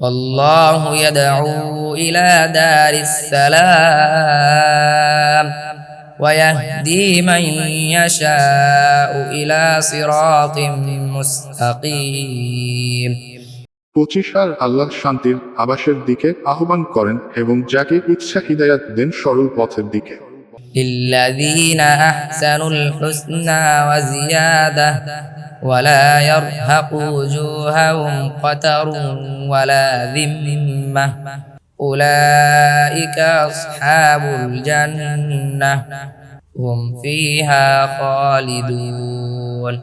والله يدعو إلى دار السلام ويهدي من يشاء إلى صراط مستقيم পঁচিশ আর আল্লাহ শান্তির আবাসের দিকে আহ্বান করেন এবং যাকে ইচ্ছা হিদায়াত দেন সরল পথের দিকে للذين أحسنوا الحسنى وزيادة ولا يرهق وجوههم قتر ولا ذمة أولئك أصحاب الجنة هم فيها خالدون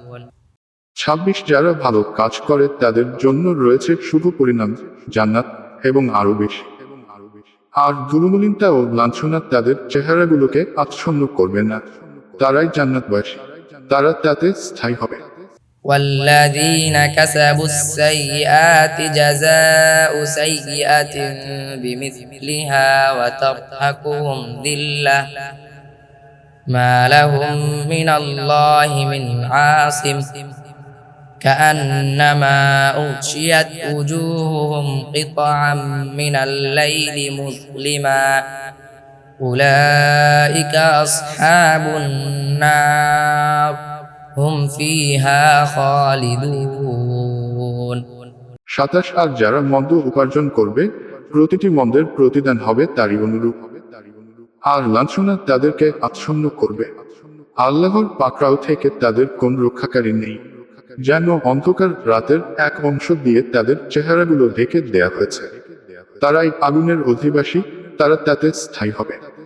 ছাব্বিশ যারা ভালো কাজ করে তাদের জন্য রয়েছে শুভ পরিণাম জান্নাত এবং আরো বেশি আর দুলুমলিনতা ও লাঞ্ছনা তাদের চেহারাগুলোকে আচ্ছন্ন করবে না তারাই জান্নাতবাসী তারা তাতে স্থায়ী হবে والذين كسبوا السيئات جزاء سيئة بمثلها وترهقهم ذلة. ما لهم من الله من عاصم. كأنما أغشيت وجوههم قطعا من الليل مظلما. أولئك أصحاب النار. সাতাশ আর যারা মন্দ উপার্জন করবে, প্রতিটি মন্দের প্রতিদান হবে তারই অনুরূপ। আর লাঞ্ছনা তাদেরকে আচ্ছন্ন করবে। আল্লাহর পাকড়াও থেকে তাদের কোন রক্ষাকারী নেই। যেন অন্ধকার রাতের এক অংশ দিয়ে তাদের চেহারাগুলো ঢেকে দেয়া হয়েছে। তারাই আগুনের অধিবাসী, তারা তাতে স্থায়ী হবে।